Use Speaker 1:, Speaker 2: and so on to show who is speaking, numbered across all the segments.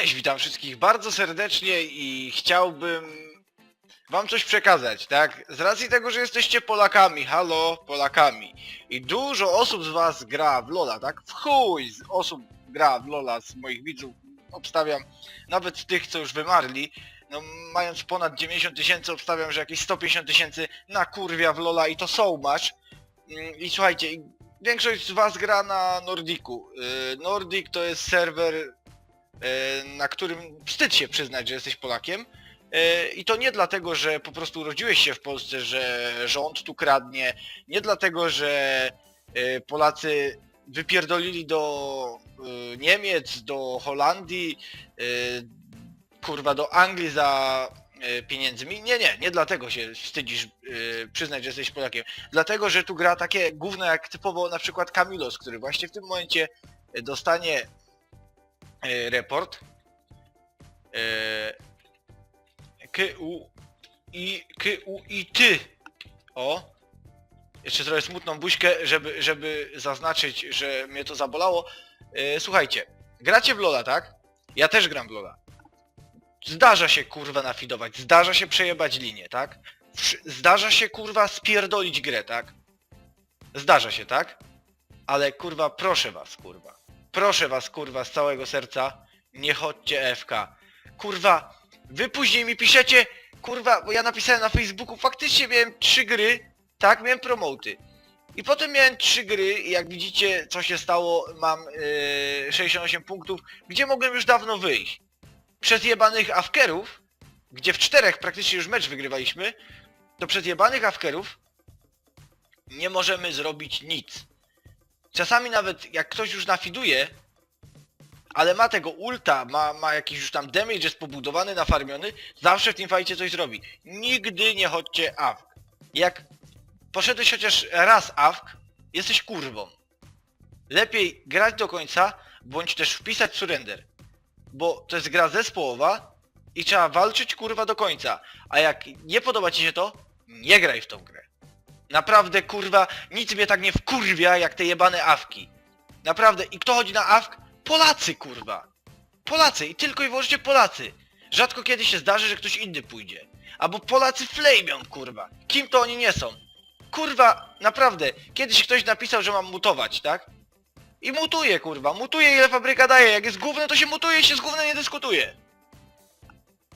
Speaker 1: Cześć, witam wszystkich bardzo serdecznie i chciałbym wam coś przekazać, tak? Z racji tego, że jesteście Polakami, halo, Polakami i dużo osób z was gra w Lola, tak? W chuj z osób gra w Lola z moich widzów, obstawiam, nawet tych, co już wymarli, no mając ponad 90 tysięcy, obstawiam, że jakieś 150 tysięcy na kurwia w Lola i to so much. Mm, I słuchajcie, większość z was gra na Nordiku. Yy, Nordic to jest serwer na którym wstyd się przyznać, że jesteś Polakiem. E, I to nie dlatego, że po prostu urodziłeś się w Polsce, że rząd tu kradnie, nie dlatego, że e, Polacy wypierdolili do e, Niemiec, do Holandii, e, kurwa do Anglii za e, pieniędzmi. Nie, nie, nie dlatego się wstydzisz e, przyznać, że jesteś Polakiem. Dlatego, że tu gra takie gówno jak typowo na przykład Kamilos, który właśnie w tym momencie e, dostanie e, report e, i KU i ty o jeszcze trochę smutną buźkę, żeby, żeby zaznaczyć, że mnie to zabolało e, słuchajcie, gracie w Lola, tak? Ja też gram w Lola zdarza się kurwa nafidować, zdarza się przejebać linię, tak? Zdarza się kurwa spierdolić grę, tak? Zdarza się, tak? Ale kurwa proszę was kurwa Proszę was, kurwa, z całego serca, nie chodźcie FK. Kurwa, wy później mi piszecie, kurwa, bo ja napisałem na Facebooku, faktycznie miałem trzy gry, tak, miałem promoty. I potem miałem trzy gry i jak widzicie, co się stało, mam yy, 68 punktów, gdzie mogłem już dawno wyjść. Przez jebanych awkerów, gdzie w czterech praktycznie już mecz wygrywaliśmy, to przez jebanych awkerów nie możemy zrobić nic. Czasami nawet jak ktoś już nafiduje, ale ma tego ulta, ma, ma jakiś już tam damage, jest pobudowany, nafarmiony, zawsze w tym fajcie coś zrobi. Nigdy nie chodźcie AFK. Jak poszedłeś chociaż raz AFK, jesteś kurwą. Lepiej grać do końca, bądź też wpisać surrender. Bo to jest gra zespołowa i trzeba walczyć kurwa do końca. A jak nie podoba ci się to, nie graj w tą grę. Naprawdę kurwa, nic mnie tak nie wkurwia jak te jebane awki. Naprawdę, i kto chodzi na awk? Polacy kurwa. Polacy i tylko i wyłącznie Polacy. Rzadko kiedy się zdarzy, że ktoś inny pójdzie. Albo Polacy flamią kurwa. Kim to oni nie są? Kurwa, naprawdę, kiedyś ktoś napisał, że mam mutować, tak? I mutuje kurwa, mutuje ile fabryka daje. Jak jest gówno, to się mutuje, się z gównem nie dyskutuje.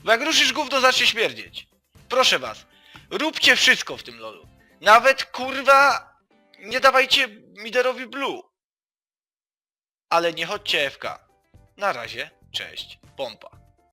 Speaker 1: Bo jak ruszysz gówno, zacznie śmierdzieć. Proszę was, róbcie wszystko w tym lolu. Nawet kurwa nie dawajcie Miderowi blue. Ale nie chodźcie FK. Na razie, cześć, pompa.